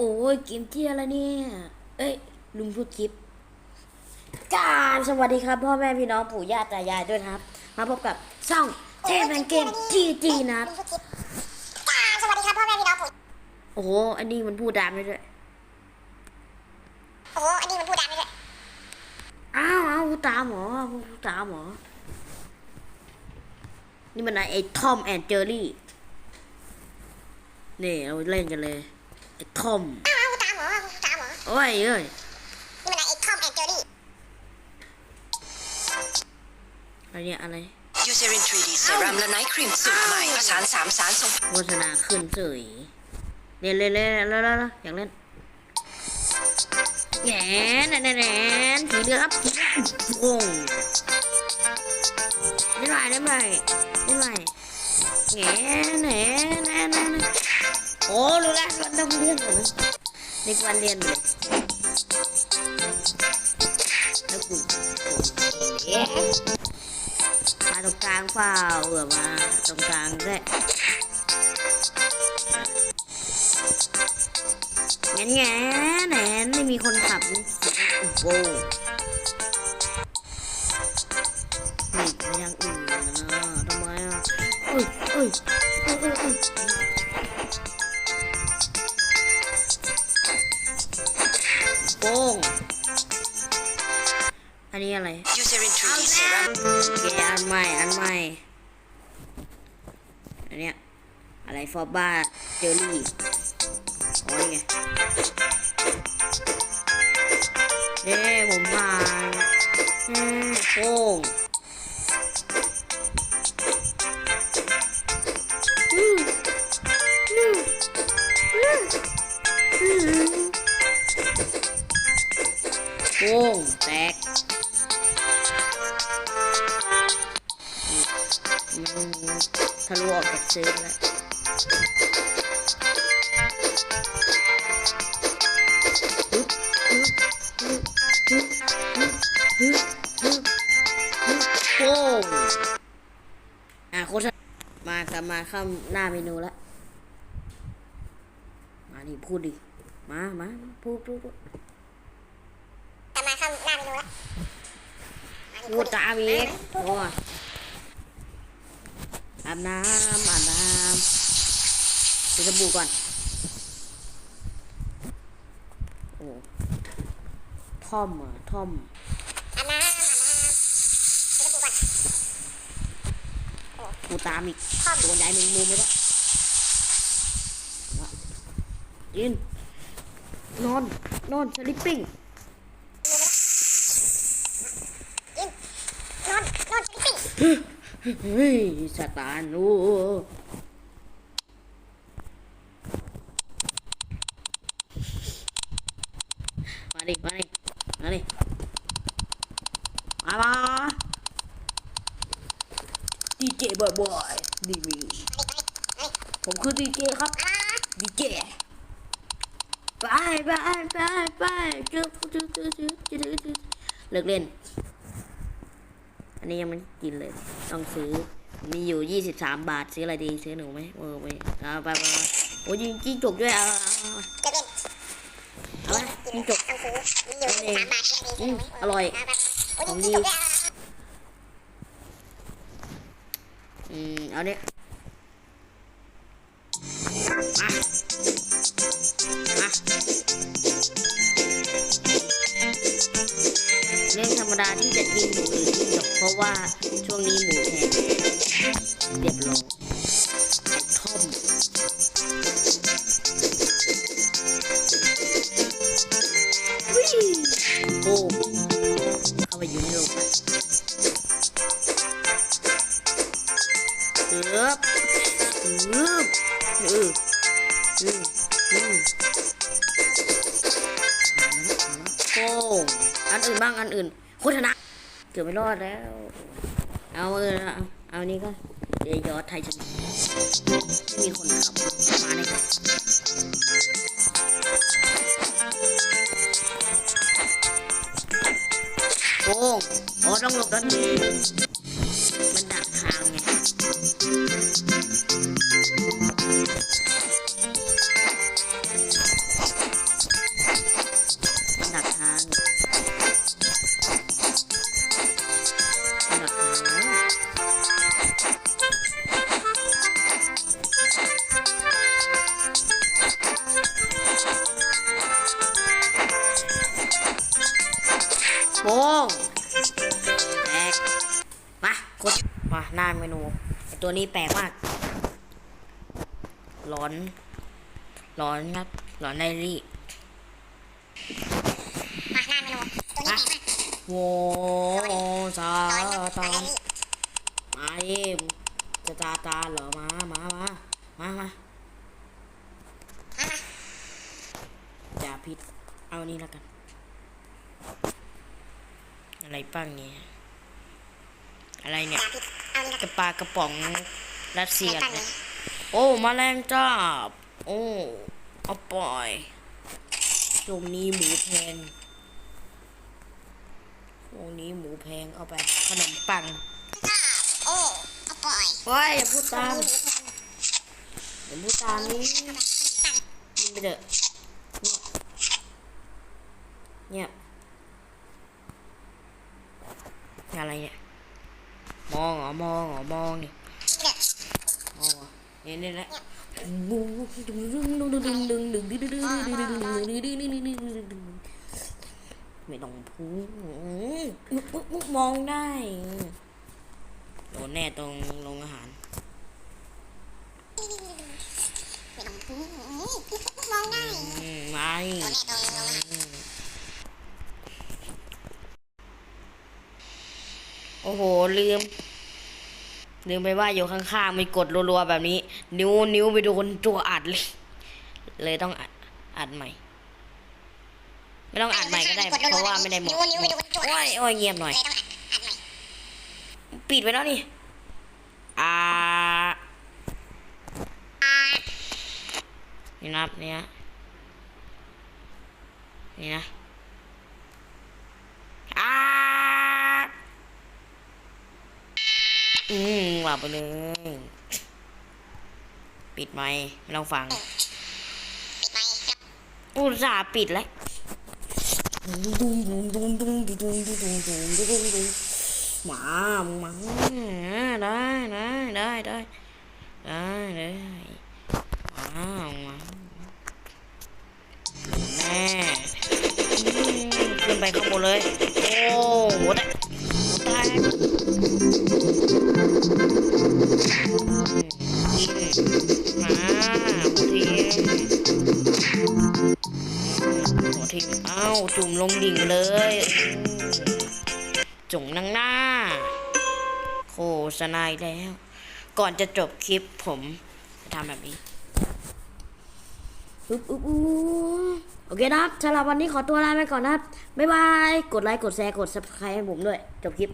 อ้ยเกมที่อะไรเนี่ย เอ้ยลุงพูดคลิปกราบสวัสดีครับ พ่อแม่พี่น้องปู่ย่าตายายด้วยนะครับ มาพบกับช่องเทพแห่งเกมจีจีนะครับจ้าสวัสดีครับพ่อแม่พี่น้องผมโอ้โหอันนี้มันพูดตามได้ด้วยโอ้โหอันนี้มันพูดดังเลยอ้าวอ้าวพูดตามเหรอพูดตามเหรอนี่มันไอ้ทอมแอนเจอรี่นี่เราเล่นกันเลยไอ้ ทอมอ้าวตามเหรอตามเหรอโอ้ยเอ้ยนี่มันอะไรไอ้ทอมแอนเจอรี่อะไรเนี่ยอะไรยูเซริน 3D เซรั่มและไนท์ครีมสูตรใหม่ผสานสามสารส่งโฆษณาขึ้นเฉยเล่นเล่นเล่นแล้วแล้วแล้วอยากเล่นแหนแหนแหนแหนสีเรือครับสีเรือโอ่งได้ไหมได้ไหมได้ไหมแหนแหนแหนแหนแหน โอ้รู้แล้วมันต้องเรียนเหรอในวันเรียนเลยแล้วกูเอ๊ะมาตรงกลางเปล่าเออมาตรงกลางด้วยแง่แง่แหนนไม่มีคนขับโอ้โห อันใหม่อันใหม่อันเนี้ยอะไรฟอร์บ้าเจอรี่อ๋อนี่ไงเด้ผมผ่านเอ้โป้ง ทะลุออกจากเซฟแล้วโอ้โหอะโคชมาจะมาเข้าหน้าเมนูแล้ว มาดิพูดดิ มามาพูดพูดพูมาเข้าหน้าเมนูแล้วพูดตาเบกโอ้ อาบน้ำอาบน้ำซื้อสบู่ก่อน โอ้ท่อมอะท่อมอาบน้ำอาบน้ำจะดูก่อนโอ้กูตามอีกโดนย้ายมึงมุมไปแล้ยินนอน นอนสลิปปิ้งกินนอน นอนปิ้ง เฮ้ยสตาร์โอ้มาดิมาดิมาดิมามาดีเจบ่อยบ่อยดีมีผมคือดีเจครับดีเจไปไปไปไปจุ๊บจุ๊บจุ๊บจุ๊บจุ๊บจุ๊บเลิกเล่น อันนี้ยังไม่กินเลย ต้องซื้อ มีอยู่ยี่สิบสามบาทซื้ออะไรดีซื้อหนูไหมเออไปเอาไปไปโอ้ยจิ้งจกด้วยเอาเอาเอาละจิ้งจกต้องซื้อมีอยู่สามบาทอืมอร่อยโอ้ยกินจบด้วยอืมเอาเนี่ยมามา เรื่องธรรมดาที่จะกินหมูหรือจิ้งจกเพราะว่าช่วงนี้หมูแพงเรียบร้อยท่อมวิ่งโอ้เข้าไปอยู่ในโลกละเอือบเอือบ อื่นบ้างอันอื่นโฆษณาเกือบไม่รอดแล้ว เอาเออเอาเอานี่ก็เยอดไทยชนะมีคนขับมาเลยครับโป้งโอ้ต้องหลบด้น น้าเมนูไอตัวนี้แปลกมากหลอนหลอนครับหลอนไดอารี่มาหน้าเมนูตัวนี้แปลกมากโวซาตานมาเอ็มจะตาตาเหรอมามามามามามามาอย่าพิษเอานี่แล้วกัน อะไรบ้างเนี่ยอะไรเนี่ย อย่าผิดเอานี่กระปลากระป๋องรัสเซียตั้งเนี่นี้ยโอ้แมาแรงจ้าบโอ้เอาปล่อยช่วงนี้หมูแพงช่วงนี้หมูแพงเอาไปขนมปังโอ้เอาปล่อยเฮ้ยอย่าพูดตามนี่หมูแพงอย่าพูดตามนี้กินไปเถอะเนี่ยเนี่ยอะไรเนี่ย มองเหรอมองเหรอมองนี่เด็กมองเหรอเนี่ยเนี่ยแหละไม่ต้องพูดมองได้โดนแน่ตรงโรงอาหารไม่ต้องพูดมองได้อืมไม่ตัวแน่ตัวนี้ลงมา โอ้โหลืม ลืมไปว่าอยู่ข้างๆมีกดรัวๆแบบนี้ นิ้วนิ้วไปโดนตัวอัดเลย เลยต้องอัดอัดใหม่ ไม่ต้องอัดใหม่ก็ได้เพราะว่าไม่ได้หมดนิ้วนิ้วไปโดนจุดโอ้ยโอ้ยเงียบหน่อยเลยต้องอัดอัดใหม่ปิดไปแล้วนี่อ่านี่นับเนี่ยนี่นะ อืมหลับไปเลย ปิดไมค์เราฟัง อุตส่าห์ปิดแล้วมามึงมาได้ได้ได้ได้ได้ได้มามาแม่ขึ้นไปข้างบนเลย โอ้โหได้ได้ มาทีหัวทีเอ้าจุ่มลงดิ่งเลยจุ่งนั่งหน้า โฆษณาอีกแล้ว ก่อนจะจบคลิปผมจะทำแบบนี้อุ๊บอุ๊บอุ๊บโอเคนะครับสำหรับวันนี้ขอตัวลาไปก่อนนะครับ บ๊ายบาย กดไลค์ กดแชร์ กด subscribe ให้ผมด้วย จบคลิป